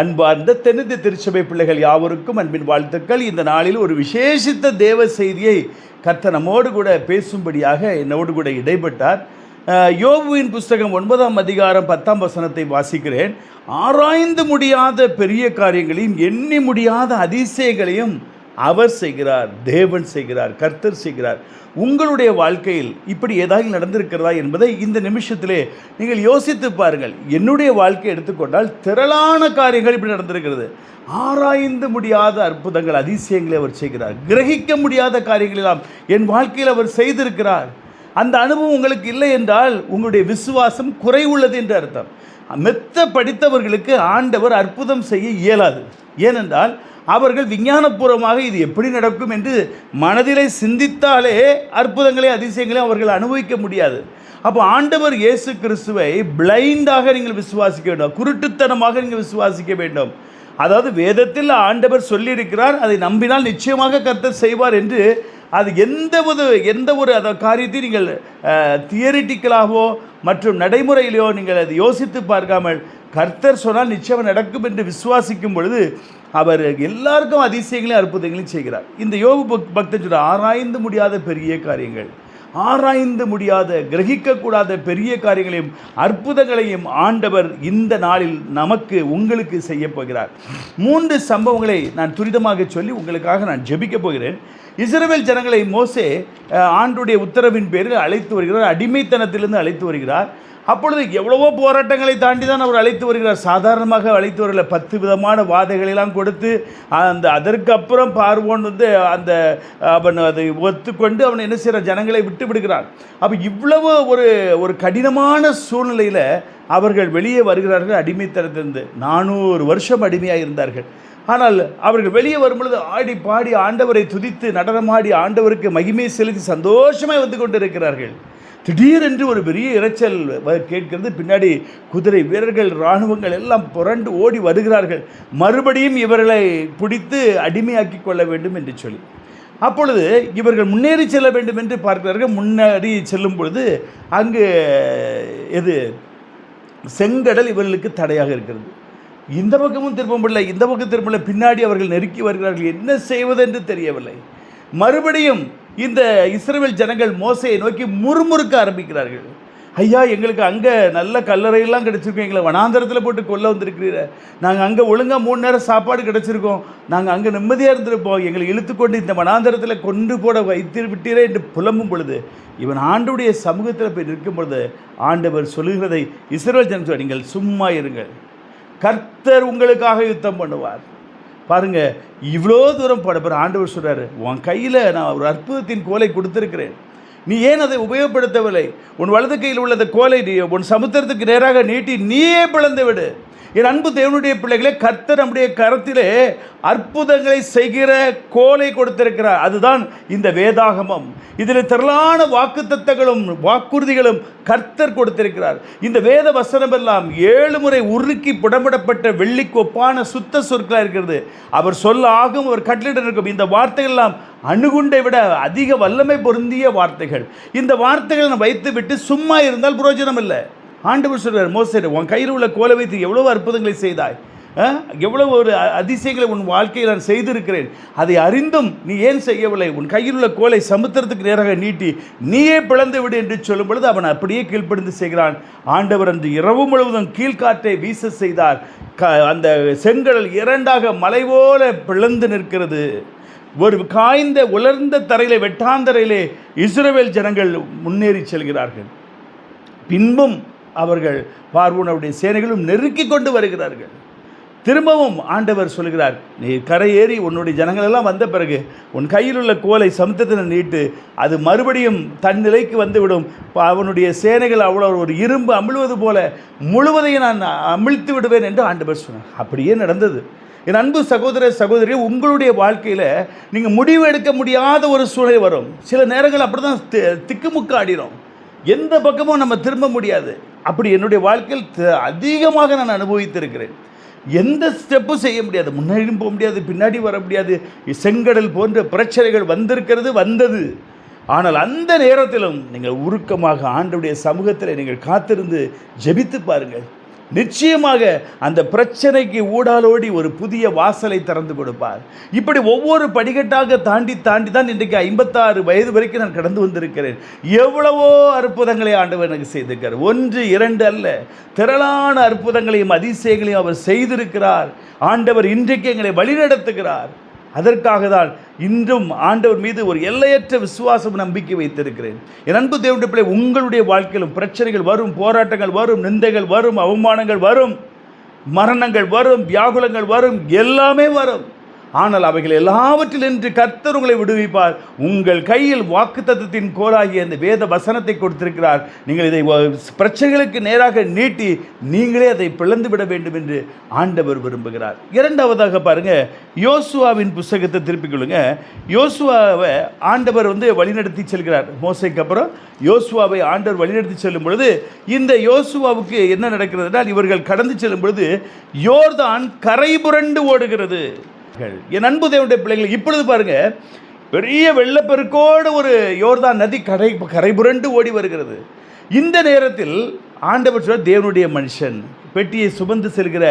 அன்பார்ந்த தென்னிந்திய திருச்சபை பிள்ளைகள் யாவருக்கும் அன்பின் வாழ்த்துக்கள். இந்த நாளில் ஒரு விசேஷித்த தேவ செய்தியை கர்த்த நம்மோடு கூட பேசும்படியாக என்னோடு கூட இடைப்பட்டார். யோபுவின் புஸ்தகம் ஒன்பதாம் அதிகாரம் பத்தாம் வசனத்தை வாசிக்கிறேன். ஆராய்ந்து முடியாத பெரிய காரியங்களையும் எண்ணி முடியாத அதிசயங்களையும் அவர் செய்கிறார் தேவன் செய்கிறார் கர்த்தர் செய்கிறார். உங்களுடைய வாழ்க்கையில் இப்படி ஏதாவது நடந்திருக்கிறதா என்பதை இந்த நிமிஷத்திலே நீங்கள் யோசித்து பாருங்கள். என்னுடைய வாழ்க்கை எடுத்துக்கொண்டால் திரளான காரியங்கள் இப்படி நடந்திருக்கிறது. ஆராய்ந்து முடியாத அற்புதங்கள் அதிசயங்களை அவர் செய்கிறார். கிரகிக்க முடியாத காரியங்களெல்லாம் என் வாழ்க்கையில் அவர் செய்திருக்கிறார். அந்த அனுபவம் உங்களுக்கு இல்லை என்றால் உங்களுடைய விசுவாசம் குறைவுள்ளது என்று அர்த்தம். மெத்த படித்தவர்களுக்கு ஆண்டவர் அற்புதம் செய்ய இயலாது. ஏனென்றால் அவர்கள் விஞ்ஞானபூர்வமாக இது எப்படி நடக்கும் என்று மனதிலே சிந்தித்தாலே அற்புதங்களை அதிசயங்களை அவர்கள் அனுபவிக்க முடியாது. அப்போ ஆண்டவர் இயேசு கிறிஸ்துவை பிளைண்டாக நீங்கள் விசுவாசிக்க வேண்டும். குருட்டுத்தனமாக நீங்கள் விசுவாசிக்க வேண்டும். அதாவது வேதத்தில் ஆண்டவர் சொல்லியிருக்கிறார் அதை நம்பினால் நிச்சயமாக கர்த்தர் செய்வார் என்று அது எந்த ஒரு எந்த ஒரு அந்த காரியத்தை நீங்கள் தியரிட்டிக்கலாகவோ மற்றும் நடைமுறையிலையோ நீங்கள் அதை யோசித்து பார்க்காமல் கர்த்தர் சொன்னால் நிச்சயம் நடக்கும் என்று விசுவாசிக்கும் பொழுது அவர் எல்லாருக்கும் அதிசயங்களையும் அற்புதங்களையும் செய்கிறார். இந்த யோக பக் பக்தன் சொல்ற ஆராய்ந்து முடியாத பெரிய காரியங்கள் ஆராய்ந்து முடியாத கிரகிக்கக்கூடாத பெரிய காரியங்களையும் அற்புதங்களையும் ஆண்டவர் இந்த நாளில் நமக்கு உங்களுக்கு செய்ய போகிறார். மூன்று சம்பவங்களை நான் துரிதமாக சொல்லி உங்களுக்காக நான் ஜெபிக்க போகிறேன். இஸ்ரேல் ஜனங்களை மோசே ஆண்டுடைய உத்தரவின் பேரில் அழைத்து வருகிறார் அடிமைத்தனத்திலிருந்து அழைத்து வருகிறார். அப்பொழுது எவ்வளவோ போராட்டங்களை தாண்டி தான் அவர் அழைத்து வருகிறார். சாதாரணமாக அழைத்து வரல. பத்து விதமான வாதைகளெல்லாம் கொடுத்து அந்த அதற்கு அப்புறம் பார்வோன் வந்து அந்த அவன் அதை ஒத்துக்கொண்டு அவன் என்ன செய்கிற ஜனங்களை விட்டு விடுகிறான் அப்போ இவ்வளவு ஒரு ஒரு கடினமான சூழ்நிலையில் அவர்கள் வெளியே வருகிறார்கள் அடிமைத்தனத்திலிருந்து. நானூறு வருஷம் அடிமையாக இருந்தார்கள். ஆனால் அவர்கள் வெளியே வரும்பொழுது ஆடி பாடி ஆண்டவரை துதித்து நடனமாடி ஆண்டவருக்கு மகிமை செலுத்தி சந்தோஷமாக வந்து கொண்டிருக்கிறார்கள். திடீரென்று ஒரு பெரிய இரைச்சல் கேட்கிறது. பின்னாடி குதிரை வீரர்கள் இராணுவங்கள் எல்லாம் புரண்டு ஓடி வருகிறார்கள். மறுபடியும் இவர்களை பிடித்து அடிமையாக்கி கொள்ள வேண்டும் என்று சொல்லி. அப்பொழுது இவர்கள் முன்னேறி செல்ல வேண்டும் என்று பார்க்கிறார்கள். முன்னேறி செல்லும் பொழுது அங்கு எது? செங்கடல் இவர்களுக்கு தடையாக இருக்கிறது. இந்த பக்கமும் திரும்ப முடியல இந்த பக்கம் திரும்ப பின்னாடி அவர்கள் நெருக்கி வருகிறார்கள். என்ன செய்வதென்று தெரியவில்லை. மறுபடியும் இந்த இஸ்ரேல் ஜனங்கள் மோசையை நோக்கி முறுமுறுக்க ஆரம்பிக்கிறார்கள். ஐயா எங்களுக்கு அங்கே நல்ல கல்லறையெல்லாம் கிடச்சிருக்கோம். எங்களை வனாந்தரத்தில் போட்டு கொல்ல வந்திருக்கிறீர. நாங்கள் அங்கே ஒழுங்காக மூணு நேரம் சாப்பாடு கிடச்சிருக்கோம். நாங்கள் அங்கே நிம்மதியாக இருந்திருப்போம். எங்களை இழுத்துக்கொண்டு இந்த வனாந்தரத்தில் கொண்டு போட வைத்து விட்டீரே என்று புலம்பும் பொழுது இவன் ஆண்டுடைய சமூகத்தில் போய் நிற்கும் பொழுது ஆண்டவர் சொல்லுகிறதை இஸ்ரேல் ஜனம் நீங்கள் சும்மா இருங்கள். கர்த்தர் உங்களுக்காக யுத்தம் பண்ணுவார். பாருங்க இவ்வளோ தூரம் படப்பர் ஆண்டவர் சொல்கிறார் உன் கையில் நான் ஒரு அற்புதத்தின் கோலை கொடுத்துருக்கிறேன். நீ ஏன் அதை உபயோகப்படுத்தவில்லை? உன் வலது கையில் உள்ள அந்த கோலை நீ உன் சமுத்திரத்துக்கு நேராக நீட்டி நீயே பிளந்து விடு. என் அன்பு தேவனுடைய பிள்ளைகளே கர்த்தர் நம்முடைய கரத்திலே அற்புதங்களை செய்கிற கோலை கொடுத்திருக்கிறார். அதுதான் இந்த வேதாகமம். இதில் திரளான வாக்குத்தத்தங்களும் வாக்குறுதிகளும் கர்த்தர் கொடுத்திருக்கிறார். இந்த வேத வசனம் எல்லாம் ஏழு முறை உருக்கி புடமிடப்பட்ட வெள்ளிக்கு ஒப்பான சுத்த சொற்களாக இருக்கிறது. அவர் சொல்ல ஆகும் அவர் கட்டளிட இருக்கும். இந்த வார்த்தைகள் எல்லாம் அணுகுண்டை விட அதிக வல்லமை பொருந்திய வார்த்தைகள். இந்த வார்த்தைகளை நான் வைத்து விட்டு சும்மா இருந்தால் பிரயோஜனம் இல்லை ஆண்டவர் சொல்கிறார் மோசே உன் கையில் உள்ள கோலை வைத்து எவ்வளோ அற்புதங்களை செய்தாய். எவ்வளவு ஒரு அதிசயங்களை உன் வாழ்க்கையில் நான் செய்திருக்கிறேன். அதை அறிந்தும் நீ ஏன் செய்யவில்லை? உன் கையில் உள்ள கோலை சமுத்திரத்துக்கு நேராக நீட்டி நீயே பிளந்து விடு என்று சொல்லும் பொழுது அவன் அப்படியே கீழ்ப்படிந்து செய்கிறான். ஆண்டவர் அன்று இரவு முழுவதும் கீழ்காற்றை வீச செய்தார். க அந்த செங்கடல் இரண்டாக மலை போல பிளந்து நிற்கிறது. ஒரு காய்ந்த உலர்ந்த தரையிலே வெட்டாந்தரையிலே இஸ்ரேல் ஜனங்கள் முன்னேறி செல்கிறார்கள். பின்பும் அவர்கள் பார்வோனுடைய சேனைகளும் நெருக்கி கொண்டு வருகிறார்கள். திரும்பவும் ஆண்டவர் சொல்கிறார் நீ கரையேறி உன்னுடைய ஜனங்கள் எல்லாம் வந்த பிறகு உன் கையில் உள்ள கோலை சமுத்திரத்தில் நீட்டு அது மறுபடியும் தன் நிலைக்கு வந்துவிடும். அவனுடைய சேனைகள் அவ்வளோ ஒரு இரும்பு அமிழ்வது போல முழுவதையும் நான் அமிழ்த்து விடுவேன் என்று ஆண்டவர் சொன்னார். அப்படியே நடந்தது. என் அன்பு சகோதர சகோதரி உங்களுடைய வாழ்க்கையில் நீங்கள் முடிவு எடுக்க முடியாத ஒரு சூழ்நிலை வரும். சில நேரங்கள் அப்படி தான் திக்குமுக்கு எந்த பக்கமும் நம்ம திரும்ப முடியாது. அப்படி என்னுடைய வாழ்க்கையில் த- அதிகமாக நான் அனுபவித்திருக்கிறேன். எந்த ஸ்டெப்பும் செய்ய முடியாது. முன்னாடியும் போக முடியாது பின்னாடி வர முடியாது. செங்கடல் போன்ற பிரச்சனைகள் வந்திருக்கிறது வந்தது. ஆனால் அந்த நேரத்திலும் நீங்கள் உருக்கமாக ஆண்டவுடைய சமூகத்தில் நீங்கள் காத்திருந்து ஜெபித்து பாருங்கள். நிச்சயமாக அந்த பிரச்சனைக்கு ஊடாலோடி ஒரு புதிய வாசலை திறந்து கொடுப்பார். இப்படி ஒவ்வொரு படிக்கட்டாக தாண்டி தாண்டி தான் இன்றைக்கு ஐம்பத்தாறு வயது வரைக்கும் நான் கடந்து வந்திருக்கிறேன். எவ்வளவோ அற்புதங்களை ஆண்டவர் எனக்கு செய்திருக்கிறார். ஒன்று இரண்டு அல்ல. திரளான அற்புதங்களையும் அதிசயங்களையும் அவர் செய்திருக்கிறார். ஆண்டவர் இன்றைக்கு எங்களை வழிநடத்துகிறார். அதற்காக தான் இன்றும் ஆண்டவர் மீது ஒரு எல்லையற்ற விசுவாசம் நம்பிக்கை வைத்திருக்கிறேன். என் அன்பு தேவனுடைய பிள்ளை உங்களுடைய வாழ்க்கையிலும் பிரச்சனைகள் வரும் போராட்டங்கள் வரும் நிந்தைகள் வரும் அவமானங்கள் வரும் மரணங்கள் வரும் வியாகுலங்கள் வரும் எல்லாமே வரும். ஆனால் அவைகள் எல்லாவற்றிலின்று கர்த்தர் உங்களை விடுவிப்பார். உங்கள் கையில் வாக்குத்தத்தத்தின் கோலாகிய அந்த வேத வசனத்தை கொடுத்திருக்கிறார். நீங்கள் இதை பிரச்சனைகளுக்கு நேராக நீட்டி நீங்களே அதை பிளந்து விட வேண்டும் என்று ஆண்டவர் விரும்புகிறார். இரண்டாவதாக பாருங்க யோசுவாவின் புஸ்தகத்தை திருப்பிக் கொள்ளுங்க. யோசுவாவை ஆண்டவர் வந்து வழிநடத்தி செல்கிறார். மோசைக்கு அப்புறம் யோசுவாவை ஆண்டவர் வழிநடத்தி செல்லும் பொழுது இந்த யோசுவாவுக்கு என்ன நடக்கிறதுனால் இவர்கள் கடந்து செல்லும் பொழுது யோர்தான் கரை புரண்டு ஓடுகிறது. என் அன்பு தேவனுடைய பிள்ளைகள் இப்பொழுது பாருங்க பெரிய வெள்ளப்பெருக்கோடு ஒரு யோர்தான் நதி கரை கரை புரண்டு ஓடி வருகிறது. இந்த நேரத்தில் ஆண்டவர் சொல்ல தேவனுடைய மனுஷன். பெட்டியை சுமந்து செல்கிற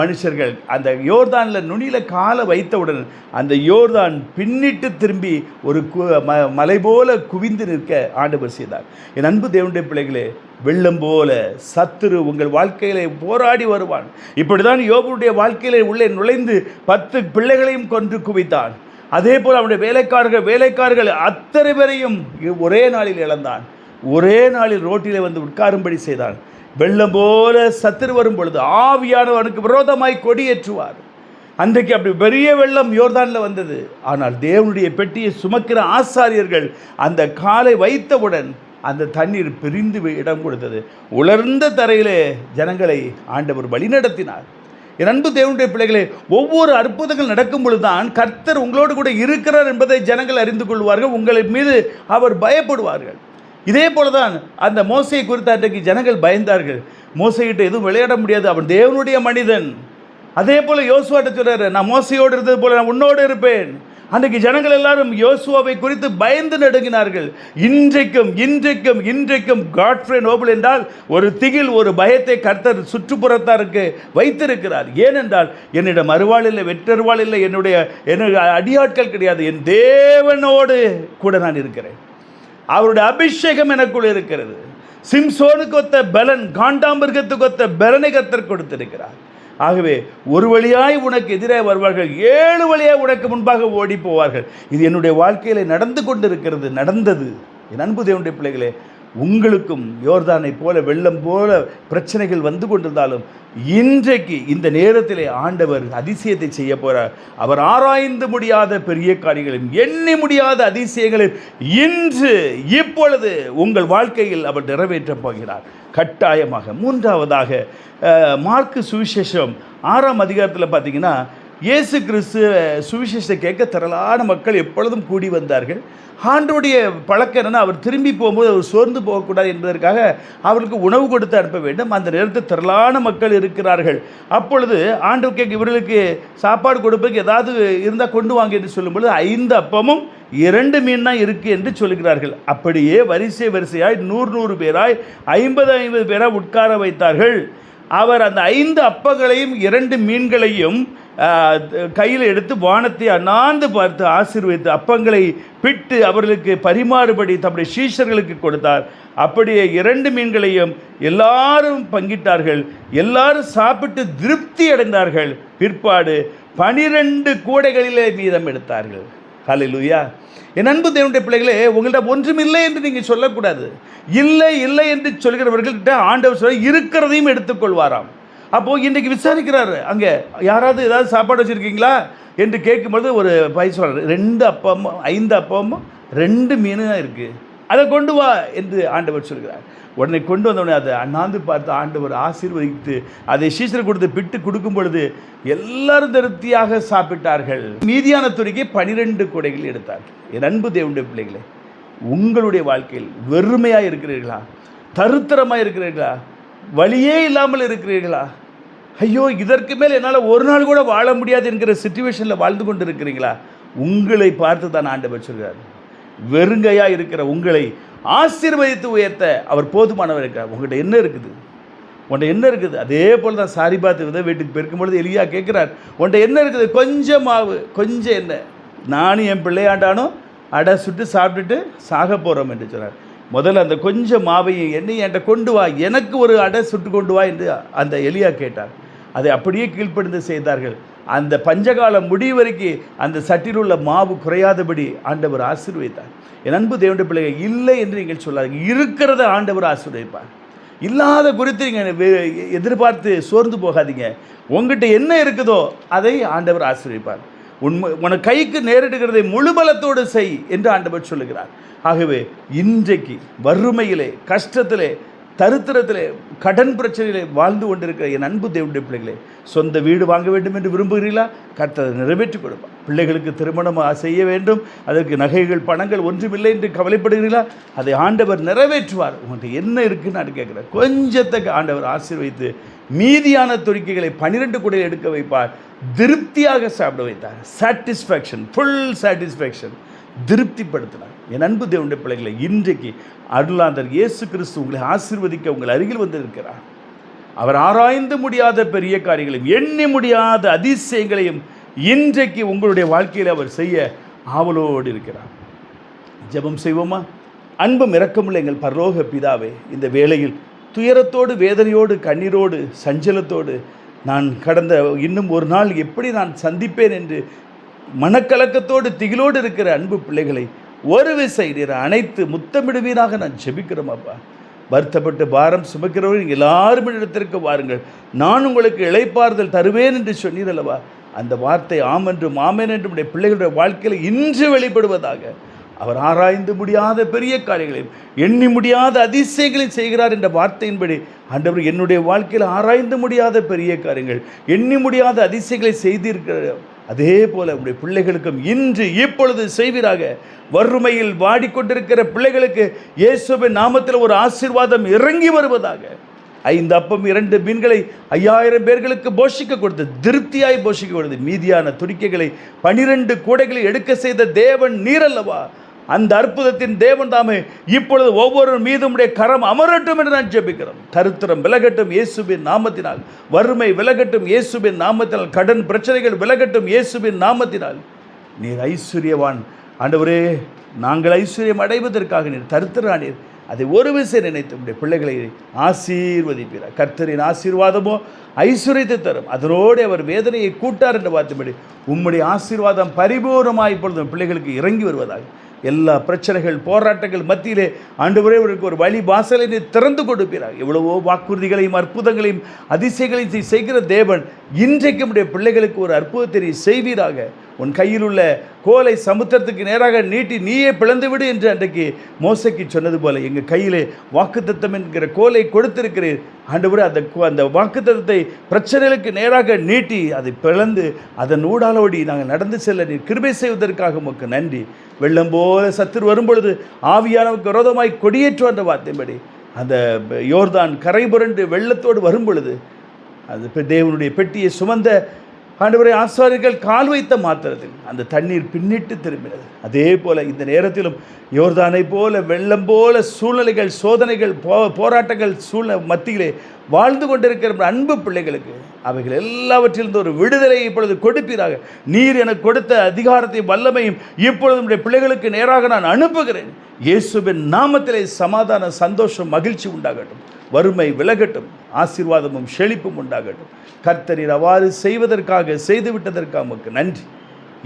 மனுஷர்கள் அந்த யோர்தானில் நுனியில் காலை வைத்தவுடன் அந்த யோர்தான் பின்னிட்டு திரும்பி ஒரு கு ம மலை போல குவிந்து நிற்க ஆண்டவர் செய்தார். என் அன்பு தேவனுடைய பிள்ளைகளே வெள்ளம் போல சத்துரு உங்கள் வாழ்க்கையிலே போராடி வருவான். இப்படிதான் யோபுடைய வாழ்க்கையிலே உள்ளே நுழைந்து பத்து பிள்ளைகளையும் கொன்று குவித்தான். அதே போல் அவனுடைய வேலைக்காரர்கள் வேலைக்காரர்கள் அத்தனை பேரையும் ஒரே நாளில் இழந்தான். ஒரே நாளில் ரோட்டிலே வந்து உட்காரும்படி செய்தான். வெள்ளம் போல சத்துரு வரும் பொழுது ஆவியானவனுக்கு விரோதமாய் கொடியேற்றுவார். அன்றைக்கு அப்படி பெரிய வெள்ளம் யோர்தானில் வந்தது. ஆனால் தேவனுடைய பெட்டியை சுமக்கிற ஆசாரியர்கள் அந்த காலை வைத்தவுடன் அந்த தண்ணீர் பிரிந்து இடம் கொடுத்தது. உலர்ந்த தரையிலே ஜனங்களை ஆண்டவர் வழிநடத்தினார். என் அன்பு தேவனுடைய பிள்ளைகளே ஒவ்வொரு அற்புதங்கள் நடக்கும் பொழுதுதான் கர்த்தர் உங்களோடு கூட இருக்கிறார் என்பதை ஜனங்கள் அறிந்து கொள்வார்கள். உங்களின் மீது அவர் பயப்படுவார்கள். இதே போலதான் அந்த மோசையை குறித்து அன்றைக்கு ஜனங்கள் பயந்தார்கள். மோசைகிட்ட எதுவும் விளையாட முடியாது. அவன் தேவனுடைய மனிதன். அதே போல் யோசுவாட்ட சொல்கிறாரு நான் மோசையோடு இருந்தது போல நான் உன்னோடு இருப்பேன். அன்றைக்கு ஜனங்கள் எல்லாரும் யோசுவாவை குறித்து பயந்து நடுங்கினார்கள். இன்றைக்கும் இன்றைக்கும் இன்றைக்கும் காட்ஃப்ரே நோபல் என்றால் ஒரு திகில் ஒரு பயத்தை கர்த்தர் சுற்றுப்புறத்தாருக்கு வைத்திருக்கிறார். ஏனென்றால் என்னிடம் அருவாள் இல்லை வெற்றருவாள் இல்லை என்னுடைய என்னுடைய அடியாட்கள் கிடையாது. என் தேவனோடு கூட நான் இருக்கிறேன். அவருடைய அபிஷேகம் எனக்குள் இருக்கிறது. சிம்சோனுக்கு ஒத்த பலன் காண்டாமிருகத்துக்கு ஒத்த பலனை கத்தர் கொடுத்திருக்கிறார். ஆகவே ஒரு வழியாய் உனக்கு எதிரே வருவார்கள் ஏழு வழியாய் உனக்கு முன்பாக ஓடி போவார்கள். இது என்னுடைய வாழ்க்கையில் நடந்து கொண்டிருக்கிறது நடந்தது. என் அன்பு தேவனுடைய பிள்ளைகளே உங்களுக்கும் யோர்தானை போல வெள்ளம் போல பிரச்சனைகள் வந்து கொண்டிருந்தாலும் இன்றைக்கு இந்த நேரத்திலே ஆண்டவர் அதிசயத்தை செய்ய போகிறார் அவர் ஆராய்ந்து முடியாத பெரிய காரியங்களையும் எண்ணி முடியாத அதிசயங்களையும் இன்று இப்பொழுது உங்கள் வாழ்க்கையில் அவர் நிறைவேற்றப் போகிறார். கட்டாயமாக. மூன்றாவதாக மார்க்கு சுவிசேஷம் ஆறாம் அதிகாரத்தில் பார்த்தீங்கன்னா இயேசு கிறிஸ்து சுவிசேஷத்தை கேட்க திரளான மக்கள் எப்பொழுதும் கூடி வந்தார்கள். ஆண்டோடைய பழக்கம் என்னென்னா அவர் திரும்பி போகும்போது அவர் சோர்ந்து போகக்கூடாது என்பதற்காக அவருக்கு உணவு கொடுத்து அனுப்ப வேண்டும். அந்த நேரத்தில் திரளான மக்கள் இருக்கிறார்கள். அப்பொழுது ஆண்டவர் கேட்க இவர்களுக்கு சாப்பாடு கொடுப்பதுக்கு ஏதாவது இருந்தால் கொண்டு வாங்க என்று சொல்லும்பொழுது ஐந்து அப்பமும் இரண்டு மீன் தான் இருக்குது என்று சொல்கிறார்கள். அப்படியே வரிசை வரிசையாய் நூறு நூறு பேராய் ஐம்பது ஐம்பது பேராக உட்கார வைத்தார்கள். அவர் அந்த ஐந்து அப்பங்களையும் இரண்டு மீன்களையும் கையில் எடுத்து வானத்தை அண்ணாந்து பார்த்து ஆசீர்வதித்து அப்பங்களை பிட்டு அவர்களுக்கு பரிமாறுபடி தம்முடைய சீஷர்களுக்கு கொடுத்தார். அப்படியே இரண்டு மீன்களையும் எல்லாரும் பங்கிட்டார்கள். எல்லாரும் சாப்பிட்டு திருப்தி அடைந்தார்கள். பிற்பாடு பனிரெண்டு கூடைகளிலே மீதம் எடுத்தார்கள். ஹalleluya என் அன்பு தேவனுடைய பிள்ளைகளே உங்கள்கிட்ட ஒன்றும் இல்லை என்று நீங்கள் சொல்லக்கூடாது. இல்லை இல்லை என்று சொல்கிறவர்கள்கிட்ட ஆண்டவர் சொல்ல இருக்கிறதையும் எடுத்துக்கொள்வாராம். அப்போது இன்றைக்கு விசாரிக்கிறாரு அங்கே யாராவது ஏதாவது சாப்பாடு வச்சுருக்கீங்களா? என்று கேட்கும்போது ஒரு பையன் சொல்கிறார் ரெண்டு அப்பமும் ஐந்து அப்பமும் ரெண்டு மீனும் இருக்குது அதை கொண்டு வா என்று ஆண்டவர் சொல்கிறார். உடனே கொண்டு வந்தவுடனே அதை அண்ணாந்து பார்த்து ஆண்டவர் ஆசீர்வதித்து அதை சீசர் கொடுத்து பிட்டு கொடுக்கும் பொழுது எல்லாரும் திருப்தியாக சாப்பிட்டார்கள். மீதியான துறைக்கு பனிரெண்டு கொடைகள் எடுத்தார்கள் என் அன்பு தேவனுடைய பிள்ளைகளே உங்களுடைய வாழ்க்கையில் வெறுமையாக இருக்கிறீர்களா? தருத்தரமாக இருக்கிறீர்களா? வழியே இல்லாமல் இருக்கிறீர்களா? ஐயோ இதற்கு மேல் என்னால் ஒரு நாள் கூட வாழ முடியாது என்கிற சுச்சுவேஷனில் வாழ்ந்து கொண்டு இருக்கிறீங்களா உங்களை பார்த்து தான் ஆண்டவர் சொல்கிறார். வெறுங்கையாக இருக்கிற உங்களை ஆசீர்வதித்து உயர்த்த அவர் போதுமானவர் இருக்கார் உங்கள்கிட்ட என்ன இருக்குது? உன்ட்ட என்ன இருக்குது? அதே போல் தான் சாரி பார்த்து வித வீட்டுக்கு பெருக்கும் பொழுது எலியா கேட்குறார் உன்ட்ட என்ன இருக்குது? கொஞ்சம் மாவு கொஞ்சம் என்ன? நானும் என் பிள்ளையாண்டானும் அடை சுட்டு சாப்பிட்டுட்டு சாக போகிறோம் என்று சொன்னார். முதல்ல அந்த கொஞ்சம் மாவையும் என்னையும் என்கிட்ட கொண்டு வா எனக்கு ஒரு அடை சுட்டு கொண்டு வா என்று அந்த எலியா கேட்டார். அதை அப்படியே கீழ்ப்படிந்து செய்தார்கள். அந்த பஞ்சகாலம் முடிவு வரைக்கும் அந்த சட்டில் உள்ள மாவு குறையாதபடி ஆண்டவர் ஆசீர்வதித்தார். என் அன்பு தேவனுடைய பிள்ளைகள் இல்லை என்று நீங்கள் சொல்லாதீங்க. இருக்கிறத ஆண்டவர் ஆசீர்வதிப்பார். இல்லாத குறித்து நீங்கள் எதிர்பார்த்து சோர்ந்து போகாதீங்க. உங்ககிட்ட என்ன இருக்குதோ அதை ஆண்டவர் ஆசீர்வதிப்பார். உண்மை உனக்கு கைக்கு நேரிடுகிறதை முழு பலத்தோடு செய் என்று ஆண்டவர் சொல்லுகிறார். ஆகவே இன்றைக்கு வறுமையிலே கஷ்டத்திலே தருத்திரத்தில் கடன் பிரச்சனையிலே வாழ்ந்து கொண்டிருக்கிற என் அன்பு தேவனுடைய பிள்ளைகளே சொந்த வீடு வாங்க வேண்டும் என்று விரும்புகிறீர்களா? கர்த்தரை நிறைவேற்றி கொடுப்பார் பிள்ளைகளுக்கு திருமணம் செய்ய வேண்டும் அதற்கு நகைகள் பணங்கள் ஒன்றுமில்லை என்று கவலைப்படுகிறீர்களா? அதை ஆண்டவர் நிறைவேற்றுவார். உங்கள்கிட்ட என்ன இருக்குன்னு நான் கேட்குறேன். கொஞ்சத்தை ஆண்டவர் ஆசீர்வைத்து மீதியான துணிக்கைகளை பன்னிரெண்டு கூட எடுக்க வைப்பார். திருப்தியாக சாப்பிட வைத்தார். சாட்டிஸ்ஃபேக்ஷன் ஃபுல் சாட்டிஸ்ஃபேக்ஷன் திருப்திப்படுத்தினார். என் அன்பு தேவனுடைய பிள்ளைகளை இன்றைக்கு அருளாந்தர் இயேசு கிறிஸ்து உங்களை ஆசிர்வதிக்க உங்கள் அருகில் வந்திருக்கிறார். அவர் ஆராய்ந்து முடியாத பெரிய காரியங்களையும் எண்ணி முடியாத அதிசயங்களையும் இன்றைக்கு உங்களுடைய வாழ்க்கையில் அவர் செய்ய ஆவலோடு இருக்கிறார். ஜெபம் செய்வோமா? அன்பும் இறக்கமுள்ள எங்கள் பரலோக பிதாவே இந்த வேளையில் துயரத்தோடு வேதனையோடு கண்ணீரோடு சஞ்சலத்தோடு நான் கடந்த இன்னும் ஒரு நாள் எப்படி நான் சந்திப்பேன் என்று மனக்கலக்கத்தோடு திகிலோடு இருக்கிற அன்பு பிள்ளைகளை ஒரு விசை நீர் அனைத்து முத்தமிடுவீராக நான் ஜெபிக்கிறோம் அப்பா. வருத்தப்பட்டு பாரம் சுமக்கிறவர்கள் நீங்கள் எல்லாரும் இடத்திற்கு வாருங்கள். நான் உங்களுக்கு இழைப்பாறுதல் தருவேன் என்று சொன்னீர் அல்லவா? அந்த வார்த்தை ஆம் என்றும் ஆமேன் என்றும் உடைய பிள்ளைகளுடைய வாழ்க்கையில் இன்று வெளிப்படுவதாக. அவர் ஆராய்ந்து முடியாத பெரிய காரியங்களையும் எண்ணி முடியாத அதிசயங்களையும் செய்கிறார் என்ற வார்த்தையின்படி ஆண்டவர் என்னுடைய வாழ்க்கையில் ஆராய்ந்து முடியாத பெரிய காரியங்கள் எண்ணி முடியாத அதிசயங்களை செய்திருக்கிற அதே போல உடைய பிள்ளைகளுக்கும் இன்று இப்பொழுது செய்வீராக. வறுமையில் வாடிக்கொண்டிருக்கிற பிள்ளைகளுக்கு இயேசுவின் நாமத்தில் ஒரு ஆசீர்வாதம் இறங்கி வருவதாக. ஐந்து அப்பம் இரண்டு மீன்களை ஐயாயிரம் பேர்களுக்கு போஷிக்க கொடுத்து திருப்தியாய் போஷிக்க கொடுத்து மீதியான துடிக்கைகளை பனிரெண்டு கூடைகளை எடுக்க செய்த தேவன் நீரல்லவா? அந்த அற்புதத்தின் தேவன் தாமே இப்பொழுது ஒவ்வொரு மீதுமுடைய கரம் அமரட்டும் என்று நான் ஜெபிக்கிறோம். தருத்திரம் விலகட்டும் இயேசுவின் நாமத்தினால். வறுமை விலகட்டும் இயேசுவின் நாமத்தினால். கடன் பிரச்சனைகள் விலகட்டும் இயேசுவின் நாமத்தினால். நீர் ஐஸ்வர்யவான். ஆண்டவரே நாங்கள் ஐஸ்வர்யம் அடைவதற்காக நீர் தருத்திரானீர் அதை ஒரு விசை நினைத்து உடைய பிள்ளைகளை ஆசீர்வதிப்பீரார் கர்த்தரின் ஆசீர்வாதமோ ஐஸ்வர்யத்தை தரும். அதனோடு அவர் வேதனையை கூட்டார் என்று பார்த்தபடி உம்முடைய ஆசீர்வாதம் பரிபூர்ணமாக இப்பொழுது பிள்ளைகளுக்கு இறங்கி வருவதாக எல்லா பிரச்சனைகள் போராட்டங்கள் மத்தியிலே ஆண்டவரே அவருக்கு ஒரு வழி வாசலை திறந்து கொடுப்பீராக. எவ்வளவோ வாக்குறுதிகளையும் அற்புதங்களையும் அதிசயங்களையும் செய்கிற தேவன் இன்றைக்கு உடைய பிள்ளைகளுக்கு ஒரு அற்புதத்தை செய்வீராக. உன் கையில் உள்ள கோலை சமுத்திரத்துக்கு நேராக நீட்டி நீயே பிளந்து விடு என்று அன்றைக்கு மோசைக்கு சொன்னது போல எங்கள் கையிலே வாக்குத்தத்தம் என்கிற கோலை கொடுத்திருக்கிறீர். ஆண்டவரே அந்த கோ- அந்த வாக்குத்தத்தை பிரச்சனைகளுக்கு நேராக நீட்டி அதை பிளந்து அதன் ஊடாலோடி நாங்கள் நடந்து செல்ல நீர் கிருபை செய்வதற்காக உமக்கு நன்றி. வெள்ளம் போல சத்துரு வரும்பொழுது ஆவியானவுக்கு விரோதமாய் கொடியேற்று அந்த வார்த்தைப்படி அந்த யோர்தான் கரை புரண்டு வெள்ளத்தோடு வரும்பொழுது அது தேவனுடைய பெட்டியை சுமந்த ஆண்டவரை ஆசாரியர்கள் கால் வைத்த மாத்திரத்தில் அந்த தண்ணீர் பின்னிட்டு திரும்பினது. அதே போல இந்த நேரத்திலும் யோர்தானை போல வெள்ளம் போல சூழ்நிலைகள் சோதனைகள் போ போராட்டங்கள் சூழ்நிலை மத்தியிலே வாழ்ந்து கொண்டிருக்கிற அன்பு பிள்ளைகளுக்கு அவைகள் எல்லாவற்றிலிருந்து ஒரு விடுதலை இப்பொழுது கொடுப்பீராக. நீர் எனக்கு கொடுத்த அதிகாரத்தையும் வல்லமையும் இப்பொழுது பிள்ளைகளுக்கு நேராக நான் அனுப்புகிறேன். இயேசுவின் நாமத்திலே சமாதான சந்தோஷம் மகிழ்ச்சி உண்டாகட்டும். வறுமை விலகட்டும் ஆசீர்வாதமும் செழிப்பும் உண்டாகட்டும். கர்த்தரீர் அவ்வாறு செய்வதற்காக செய்துவிட்டதற்காக உமக்கு நன்றி.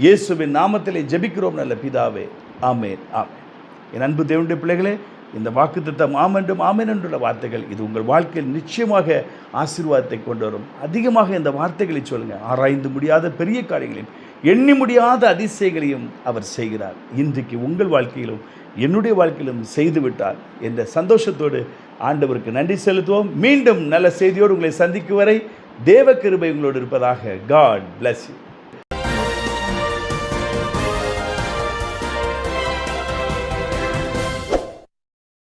இயேசுவின் நாமத்திலே ஜெபிக்கிறோம் நல்ல பிதாவே. ஆமேன் ஆமேன். என் அன்பு தேவனுடைய பிள்ளைகளே இந்த வாக்குத்தத்தம் ஆமென்றும் ஆமேன் என்றுள்ள வார்த்தைகள் இது உங்கள் வாழ்க்கையில் நிச்சயமாக ஆசீர்வாதத்தை கொண்டு வரும். அதிகமாக இந்த வார்த்தைகளை சொல்லுங்கள் ஆராய்ந்து முடியாத பெரிய காரியங்களையும் எண்ணி முடியாத அதிசயங்களையும் அவர் செய்கிறார். இன்றைக்கு உங்கள் வாழ்க்கையிலும் என்னுடைய வாழ்க்கையிலும் செய்துவிட்டார் என்ற சந்தோஷத்தோடு ஆண்டவருக்கு நன்றி செலுத்துவோம். மீண்டும் நல்ல செய்தியோடு உங்களை சந்திக்கும் வரை தேவ கிருபை உங்களோடு இருப்பதாக காட் பிளஸ் யூ